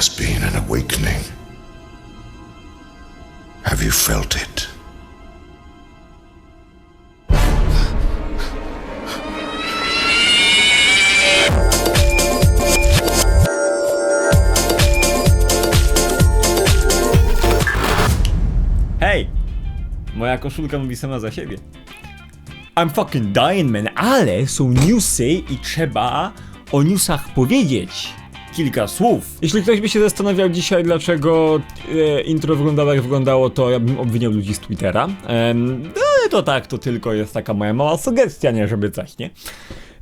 has been an awakening. Have you felt it? Hej! Moja koszulka mówi sama za siebie. I'm fucking dying, man, ale są newsy i trzeba o newsach powiedzieć. Kilka słów. Jeśli ktoś by się zastanawiał dzisiaj, dlaczego e, intro wyglądało jak wyglądało, to ja bym obwiniał ludzi z Twittera. Ale to tak, to tylko jest taka moja mała sugestia, nie żeby coś, nie?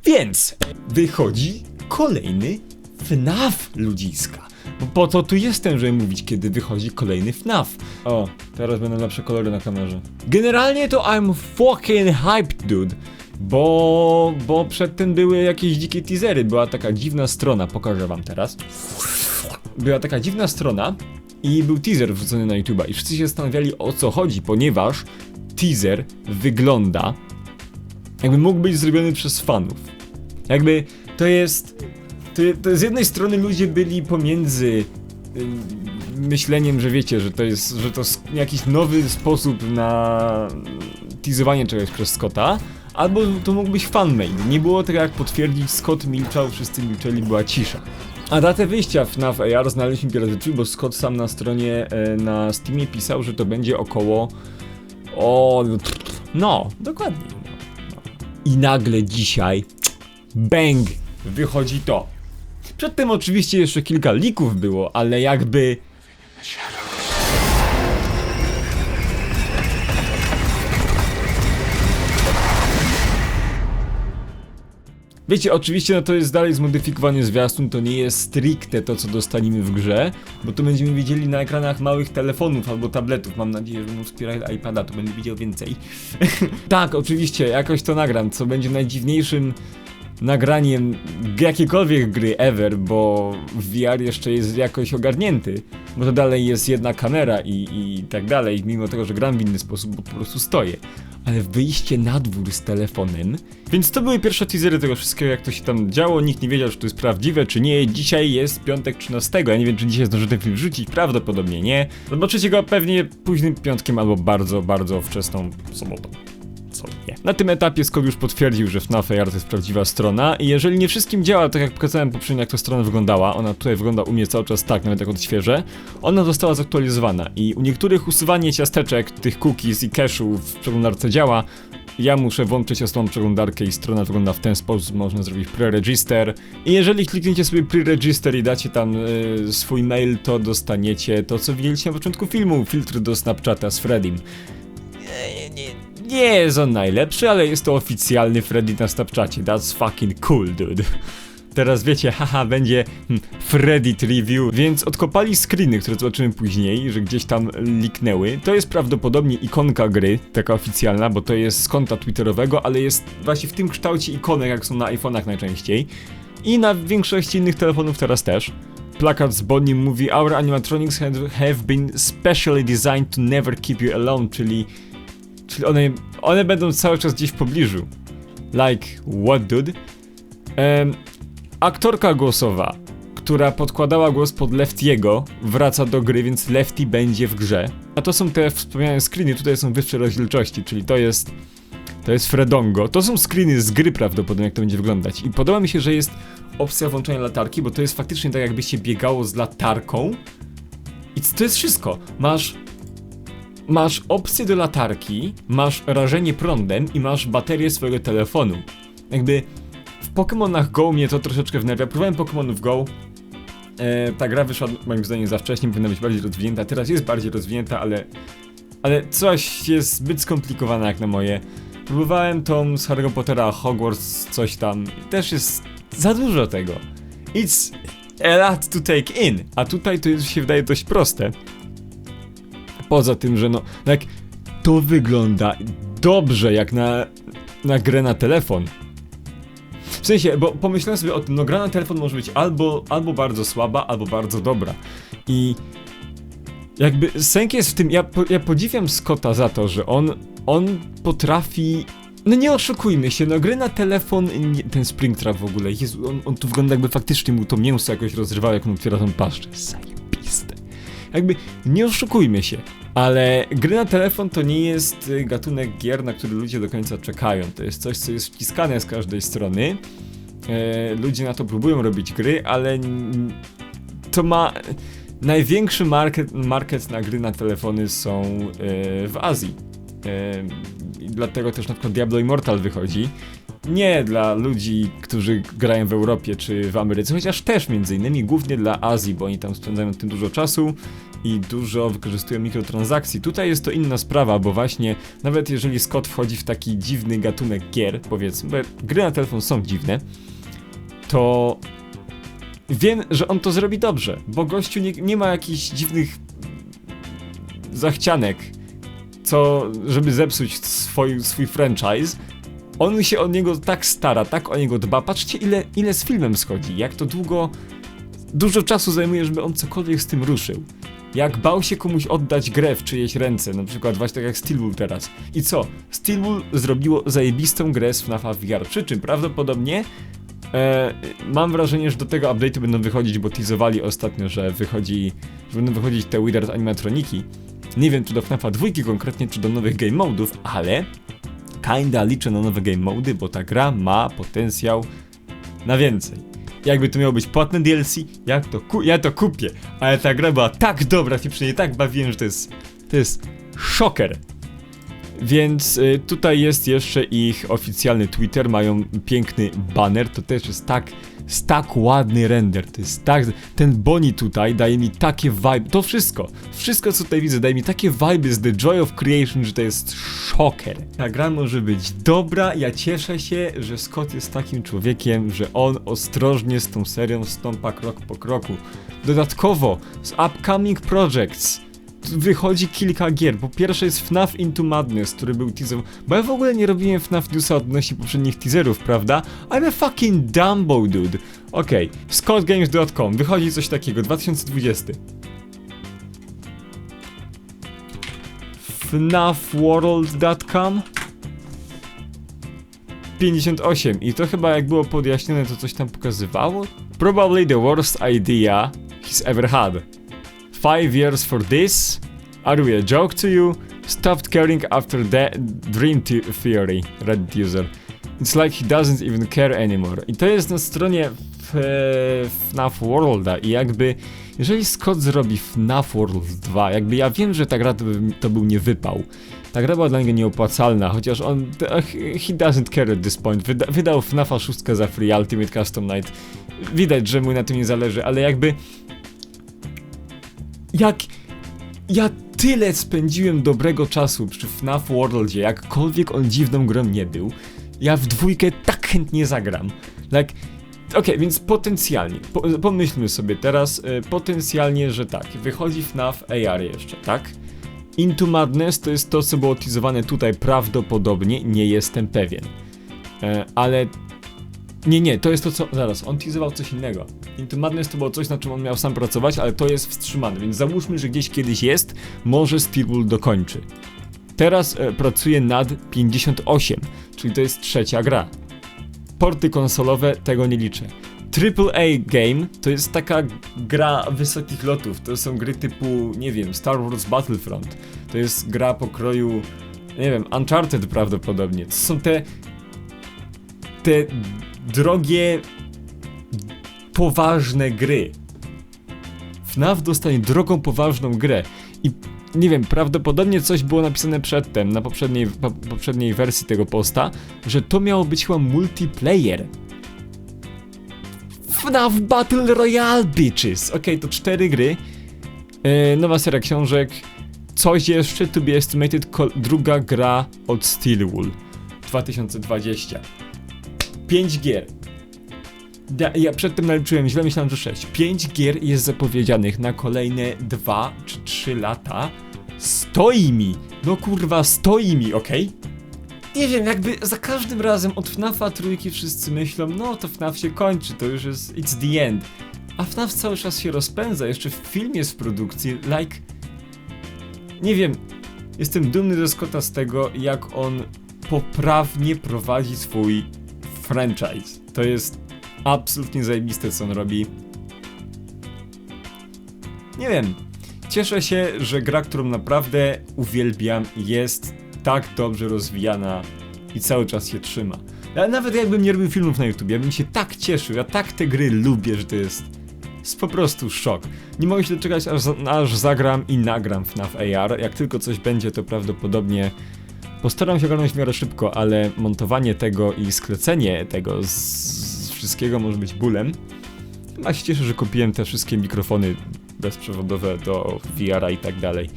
Więc wychodzi kolejny FNAF ludziska. Bo po to tu jestem, żeby mówić, kiedy wychodzi kolejny FNAF. O, teraz będą lepsze kolory na kamerze. Generalnie to I'm fucking hyped, dude. Bo, bo przedtem były jakieś dzikie teasery, była taka dziwna strona, pokażę wam teraz. Była taka dziwna strona i był teaser wrzucony na YouTube'a i wszyscy się zastanawiali o co chodzi, ponieważ teaser wygląda jakby mógł być zrobiony przez fanów. Jakby to jest. To, to z jednej strony ludzie byli pomiędzy myśleniem, że wiecie, że to jest, że to jakiś nowy sposób na teasowanie czegoś przez Scotta, albo to mógł być fanmade. Nie było tego jak potwierdzić, Scott milczał, wszyscy milczeli, była cisza. A datę wyjścia FNAF AR znaleźliśmy drzwi, bo Scott sam na stronie e, na Steamie pisał, że to będzie około o no, dokładnie. I nagle dzisiaj bang wychodzi to. Przedtem oczywiście jeszcze kilka lików było, ale jakby Wiecie, oczywiście no to jest dalej zmodyfikowany zwiastun, to nie jest stricte to, co dostaniemy w grze, bo to będziemy widzieli na ekranach małych telefonów albo tabletów. Mam nadzieję, że będą wspierać iPada, to będę widział więcej. tak, oczywiście, jakoś to nagram, co będzie najdziwniejszym nagraniem jakiejkolwiek gry ever, bo VR jeszcze jest jakoś ogarnięty, bo to dalej jest jedna kamera i, i tak dalej, mimo tego, że gram w inny sposób, bo po prostu stoję. Ale wyjście na dwór z telefonem. Więc to były pierwsze teasery tego wszystkiego, jak to się tam działo. Nikt nie wiedział, czy to jest prawdziwe, czy nie. Dzisiaj jest piątek 13. Ja nie wiem, czy dzisiaj zdążę ten film wrzucić. Prawdopodobnie nie. Zobaczycie go pewnie późnym piątkiem albo bardzo, bardzo wczesną sobotą co nie. Na tym etapie Scott już potwierdził, że FNAF AR to jest prawdziwa strona i jeżeli nie wszystkim działa, tak jak pokazałem poprzednio, jak ta strona wyglądała, ona tutaj wygląda u mnie cały czas tak, nawet jak odświeżę, ona została zaktualizowana i u niektórych usuwanie ciasteczek, tych cookies i cache'u w przeglądarce działa, ja muszę włączyć osobną przeglądarkę i strona wygląda w ten sposób, można zrobić pre-register i jeżeli klikniecie sobie pre-register i dacie tam y, swój mail, to dostaniecie to, co widzieliście na początku filmu, filtr do Snapchata z Freddym. Nie, nie, nie jest on najlepszy, ale jest to oficjalny Freddy na Snapchacie. That's fucking cool, dude. Teraz wiecie, haha, będzie hmm, Freddy Review, więc odkopali screeny, które zobaczymy później, że gdzieś tam liknęły. To jest prawdopodobnie ikonka gry, taka oficjalna, bo to jest z konta twitterowego, ale jest właśnie w tym kształcie ikonek, jak są na iPhone'ach najczęściej. I na większości innych telefonów teraz też. Plakat z Bonnie mówi Our animatronics have been specially designed to never keep you alone, czyli Czyli one, one będą cały czas gdzieś w pobliżu. Like, what dude? Em, aktorka głosowa, która podkładała głos pod Leftiego, wraca do gry, więc Lefty będzie w grze. A to są te wspomniane screeny, tutaj są wyższe rozdzielczości, czyli to jest... To jest Fredongo. To są screeny z gry prawdopodobnie, jak to będzie wyglądać. I podoba mi się, że jest opcja włączenia latarki, bo to jest faktycznie tak, jakbyście biegało z latarką. I to jest wszystko. Masz Masz opcję do latarki, masz rażenie prądem i masz baterię swojego telefonu. Jakby w Pokémonach Go mnie to troszeczkę wnerwia. Próbowałem Pokémonów Go. E, ta gra wyszła moim zdaniem za wcześnie, powinna być bardziej rozwinięta. Teraz jest bardziej rozwinięta, ale. Ale coś jest zbyt skomplikowane jak na moje. Próbowałem tą z Harry'ego Pottera Hogwarts, coś tam. Też jest za dużo tego. It's a lot to take in. A tutaj to się wydaje dość proste. Poza tym, że no, jak to wygląda dobrze jak na, na grę na telefon. W sensie, bo pomyślałem sobie o tym, no gra na telefon może być albo, albo bardzo słaba, albo bardzo dobra. I jakby sęk jest w tym, ja, ja podziwiam Scotta za to, że on, on potrafi No nie oszukujmy się, no gry na telefon, nie, ten Springtrap w ogóle, Jezu, on, on tu wygląda jakby faktycznie mu to mięso jakoś rozrywało, jak on otwiera tą paszczę. Zajebiste. Jakby, nie oszukujmy się, ale gry na telefon to nie jest y, gatunek gier, na który ludzie do końca czekają. To jest coś, co jest wciskane z każdej strony. E, ludzie na to próbują robić gry, ale to ma... Największy market, market na gry na telefony są e, w Azji. E, dlatego też na przykład Diablo Immortal wychodzi. Nie dla ludzi, którzy grają w Europie czy w Ameryce, chociaż też między innymi głównie dla Azji, bo oni tam spędzają tym dużo czasu i dużo wykorzystują mikrotransakcji. Tutaj jest to inna sprawa, bo właśnie nawet jeżeli Scott wchodzi w taki dziwny gatunek gier, powiedzmy, bo gry na telefon są dziwne, to wiem, że on to zrobi dobrze, bo gościu nie, nie ma jakichś dziwnych zachcianek, co, żeby zepsuć swój, swój franchise. On się o niego tak stara, tak o niego dba. Patrzcie, ile, ile z filmem schodzi, jak to długo, dużo czasu zajmuje, żeby on cokolwiek z tym ruszył. Jak bał się komuś oddać grę w czyjeś ręce, na przykład właśnie tak jak Steelwool teraz. I co? Steelwool zrobiło zajebistą grę z FNAFa VR, przy czym prawdopodobnie E, mam wrażenie, że do tego update'u będą wychodzić, bo teasowali ostatnio, że wychodzi, że będą wychodzić te Withered animatroniki. Nie wiem, czy do FNAFa 2 konkretnie, czy do nowych game modów, ale kinda liczę na nowe game mody, bo ta gra ma potencjał na więcej. Jakby to miało być płatne DLC, jak to ku ja to kupię, ale ta gra była tak dobra, się przy niej tak bawiłem, że to jest, to jest szoker. Więc y, tutaj jest jeszcze ich oficjalny Twitter, mają piękny banner, to też jest tak, jest tak ładny render, to jest tak, ten Boni tutaj daje mi takie vibe, to wszystko, wszystko co tutaj widzę daje mi takie vibe z The Joy of Creation, że to jest szoker. Ta gra może być dobra, ja cieszę się, że Scott jest takim człowiekiem, że on ostrożnie z tą serią stąpa krok po kroku. Dodatkowo, z Upcoming Projects, wychodzi kilka gier. Po pierwsze jest FNAF Into Madness, który był teaser. Bo ja w ogóle nie robiłem FNAF Newsa odnośnie poprzednich teaserów, prawda? I'm a fucking Dumbo dude. Okej, okay. scottgames.com, wychodzi coś takiego, 2020. FNAFworld.com 58 i to chyba jak było podjaśnione to coś tam pokazywało? Probably the worst idea he's ever had. Five years for this? Are we a joke to you? Stopped caring after the dream the theory, Reddit user. It's like he doesn't even care anymore. I to jest na stronie FNAF Worlda i jakby, jeżeli Scott zrobi FNAF World 2, jakby ja wiem, że ta gra to, to był nie wypał. Ta gra była dla niego nieopłacalna, chociaż on, he doesn't care at this point. Wyda, wydał FNAFa 6 za free Ultimate Custom Night. Widać, że mu na tym nie zależy, ale jakby jak ja tyle spędziłem dobrego czasu przy FNAF Worldzie, jakkolwiek on dziwną grą nie był, ja w dwójkę tak chętnie zagram. Like, okej, więc potencjalnie, po, pomyślmy sobie teraz, e, potencjalnie, że tak, wychodzi FNAF AR jeszcze, tak? Into Madness to jest to, co było teasowane tutaj prawdopodobnie, nie jestem pewien. E, ale nie, nie, to jest to co. Zaraz, on teasował coś innego. Into Madness to było coś, na czym on miał sam pracować, ale to jest wstrzymane, więc załóżmy, że gdzieś kiedyś jest, może Steelwool dokończy. Teraz e, pracuje nad 58, czyli to jest trzecia gra. Porty konsolowe tego nie liczę. AAA Game to jest taka gra wysokich lotów. To są gry typu, nie wiem, Star Wars Battlefront. To jest gra pokroju, nie wiem, Uncharted prawdopodobnie. To są te te drogie, poważne gry. FNAF dostanie drogą, poważną grę. I nie wiem, prawdopodobnie coś było napisane przedtem, na poprzedniej, po, poprzedniej wersji tego posta, że to miało być chyba multiplayer. FNAF Battle Royale, bitches! Okej, to cztery gry. E, nowa seria książek. Coś jeszcze, to be estimated, druga gra od Steelwool 2020. 5 gier. Ja, przedtem naliczyłem, źle myślałem, że 6. 5 gier jest zapowiedzianych na kolejne 2 czy 3 lata. Stoi mi! No kurwa, stoi mi, okej? Nie wiem, jakby za każdym razem od FNAFa trójki wszyscy myślą, no to FNAF się kończy, to już jest, it's the end. A FNAF cały czas się rozpędza, jeszcze film jest w produkcji, like... Nie wiem, jestem dumny ze Scotta z tego, jak on poprawnie prowadzi swój franchise. To jest absolutnie zajebiste, co on robi. Nie wiem. Cieszę się, że gra, którą naprawdę uwielbiam, jest tak dobrze rozwijana i cały czas się trzyma. Ja nawet jakbym nie robił filmów na YouTube, ja bym się tak cieszył, ja tak te gry lubię, że to jest, jest po prostu szok. Nie mogę się doczekać, aż, aż zagram i nagram FNAF AR. Jak tylko coś będzie, to prawdopodobnie postaram się ogarnąć w miarę szybko, ale montowanie tego i sklecenie tego z wszystkiego może być bólem. A się cieszę, że kupiłem te wszystkie mikrofony bezprzewodowe do VR-a i tak dalej.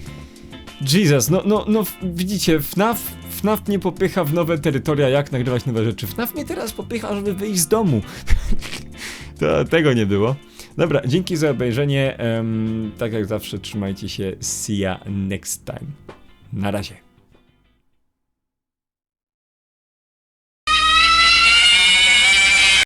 Jesus, no, no, no, widzicie, FNAF, FNAF mnie popycha w nowe terytoria, jak nagrywać nowe rzeczy. FNAF mnie teraz popycha, żeby wyjść z domu. to, tego nie było. Dobra, dzięki za obejrzenie. em, tak jak zawsze, trzymajcie się. See ya next time. Na razie.